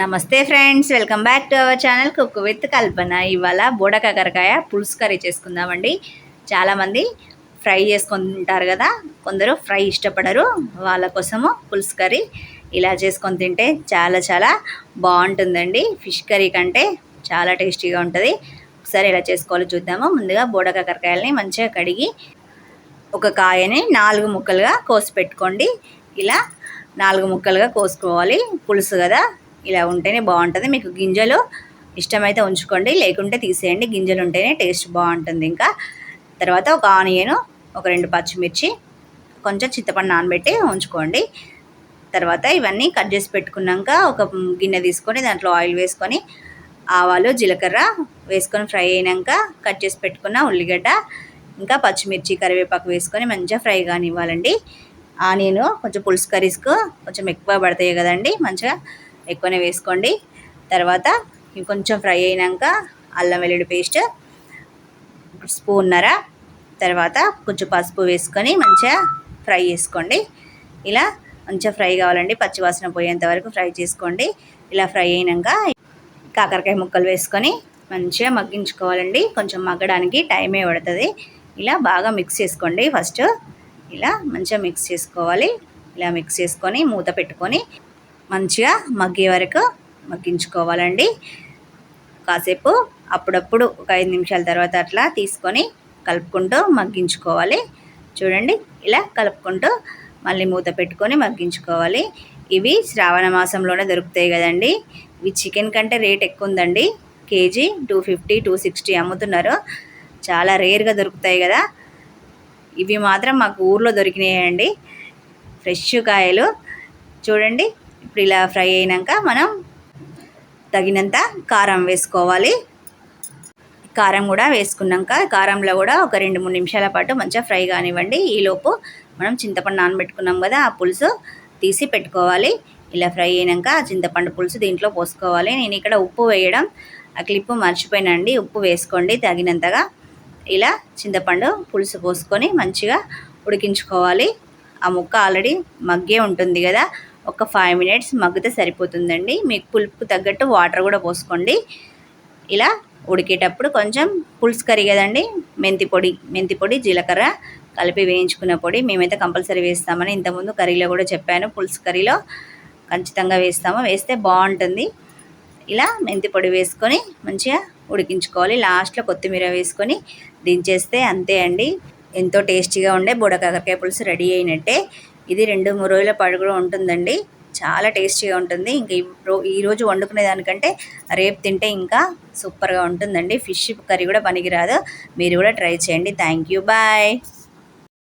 నమస్తే friends welcome back to our channel cook with Kalpana. ఇవాళ బోడ కాకరకాయ పులుసు కర్రీ చేసుకుందామండి. చాలామంది ఫ్రై చేసుకుంటారు కదా కొందరు ఫ్రై ఇష్టపడరు. వాళ్ళ కోసము పులుసు కర్రీ ఇలా చేసుకొని తింటే చాలా చాలా బాగుంటుందండి. ఫిష్ కర్రీ కంటే చాలా టేస్టీగా ఉంటుంది. ఒకసారి ఎలా చేసుకోవాలో చూద్దాము. ముందుగా బోడ కాకరకాయలని మంచిగా కడిగి ఒక కాయని నాలుగు ముక్కలుగా కోసి పెట్టుకోండి. ఇలా నాలుగు ముక్కలుగా కోసుకోవాలి. పులుసు కదా ఇలా ఉంటేనే బాగుంటుంది. మీకు గింజలు ఇష్టమైతే ఉంచుకోండి. లేకుంటే తీసేయండి. గింజలు ఉంటేనే టేస్ట్ బాగుంటుంది ఇంకా. తర్వాత ఒక ఆనియన్ ఒక రెండు పచ్చిమిర్చి కొంచెం చింతపండు నానబెట్టి ఉంచుకోండి. తర్వాత ఇవన్నీ కట్ చేసి పెట్టుకున్నాక ఒక గిన్నె తీసుకొని దాంట్లో ఆయిల్ వేసుకొని ఆవాలు జీలకర్ర వేసుకొని ఫ్రై అయినాక కట్ చేసి పెట్టుకున్న ఉల్లిగడ్డ ఇంకా పచ్చిమిర్చి కరివేపాకు వేసుకొని మంచిగా ఫ్రై కానివ్వాలండి. ఆనియన్ కొంచెం పులుసు కర్రీస్కు కొంచెం ఎక్కువ పడతాయి కదండి. మంచిగా ఎక్కువనే వేసుకోండి. తర్వాత ఇంకొంచెం కొంచెం ఫ్రై అయినాక అల్లం వెల్లుల్లి పేస్ట్ స్పూన్నర తర్వాత కొంచెం పసుపు వేసుకొని మంచిగా ఫ్రై చేసుకోండి. ఇలా మంచిగా ఫ్రై కావాలండి పచ్చివాసన పోయేంత వరకు ఫ్రై చేసుకోండి. ఇలా ఫ్రై అయినాక కాకరకాయ ముక్కలు వేసుకొని మంచిగా మగ్గించుకోవాలండి. కొంచెం మగ్గడానికి టైమే పడుతుంది. ఇలా బాగా మిక్స్ చేసుకోండి ఫస్ట్. ఇలా మంచిగా మిక్స్ చేసుకోవాలి. ఇలా మిక్స్ చేసుకొని మూత పెట్టుకొని మంచిగా మగ్గే వరకు మగ్గించుకోవాలండి. కాసేపు అప్పుడప్పుడు ఒక ఐదు నిమిషాల తర్వాత అట్లా తీసుకొని కలుపుకుంటూ మగ్గించుకోవాలి. చూడండి ఇలా కలుపుకుంటూ మళ్ళీ మూత పెట్టుకొని మగ్గించుకోవాలి. ఇవి శ్రావణ మాసంలోనే దొరుకుతాయి కదండి. ఇవి చికెన్ కంటే రేట్ ఎక్కువ ఉందండి KG two fifty two sixty అమ్ముతున్నారు. చాలా రేర్గా దొరుకుతాయి కదా. ఇవి మాత్రం మాకు ఊర్లో దొరికినాయండి. ఫ్రెష్ కాయలు. చూడండి ఇప్పుడు ఇలా ఫ్రై అయినాక మనం తగినంత కారం వేసుకోవాలి. కారం కూడా వేసుకున్నాక కారంలో కూడా ఒక రెండు మూడు నిమిషాల పాటు మంచిగా ఫ్రై కానివ్వండి. ఈలోపు మనం చింతపండు నానబెట్టుకున్నాం కదా ఆ పులుసు తీసి పెట్టుకోవాలి. ఇలా ఫ్రై అయినాక ఆ చింతపండు పులుసు దీంట్లో పోసుకోవాలి. నేను ఇక్కడ ఉప్పు వేయడం ఆ క్లిప్పు మర్చిపోయినండి. ఉప్పు వేసుకోండి తగినంతగా. ఇలా చింతపండు పులుసు పోసుకొని మంచిగా ఉడికించుకోవాలి. ఆ ముక్క ఆల్రెడీ మగ్గే ఉంటుంది కదా ఒక ఫైవ్ మినిట్స్ మగ్గితే సరిపోతుందండి. మీకు పులుపు తగ్గట్టు వాటర్ కూడా పోసుకోండి. ఇలా ఉడికేటప్పుడు కొంచెం పులుసు కర్రీ కదండి మెంతి పొడి మెంతి పొడి జీలకర్ర కలిపి వేయించుకున్న పొడి మేమైతే కంపల్సరీ వేస్తామని ఇంతకుముందు కర్రీలో కూడా చెప్పాను. పులుసు కర్రీలో ఖచ్చితంగా వేస్తాము. వేస్తే బాగుంటుంది. ఇలా మెంతి పొడి వేసుకొని మంచిగా ఉడికించుకోవాలి. లాస్ట్లో కొత్తిమీర వేసుకొని దించేస్తే అంతే అండి. ఎంతో టేస్టీగా ఉండే బుడకాకరకాయ పులుసు రెడీ అయినట్టే. ఇది రెండు మూడు రోజుల పాటు కూడా ఉంటుందండి. చాలా టేస్టీగా ఉంటుంది. ఇంకా ఈరోజు వండుకునే దానికంటే రేపు తింటే ఇంకా సూపర్గా ఉంటుందండి. ఫిష్ కర్రీ కూడా పనికిరాదు. మీరు కూడా ట్రై చేయండి. Thank you. బాయ్.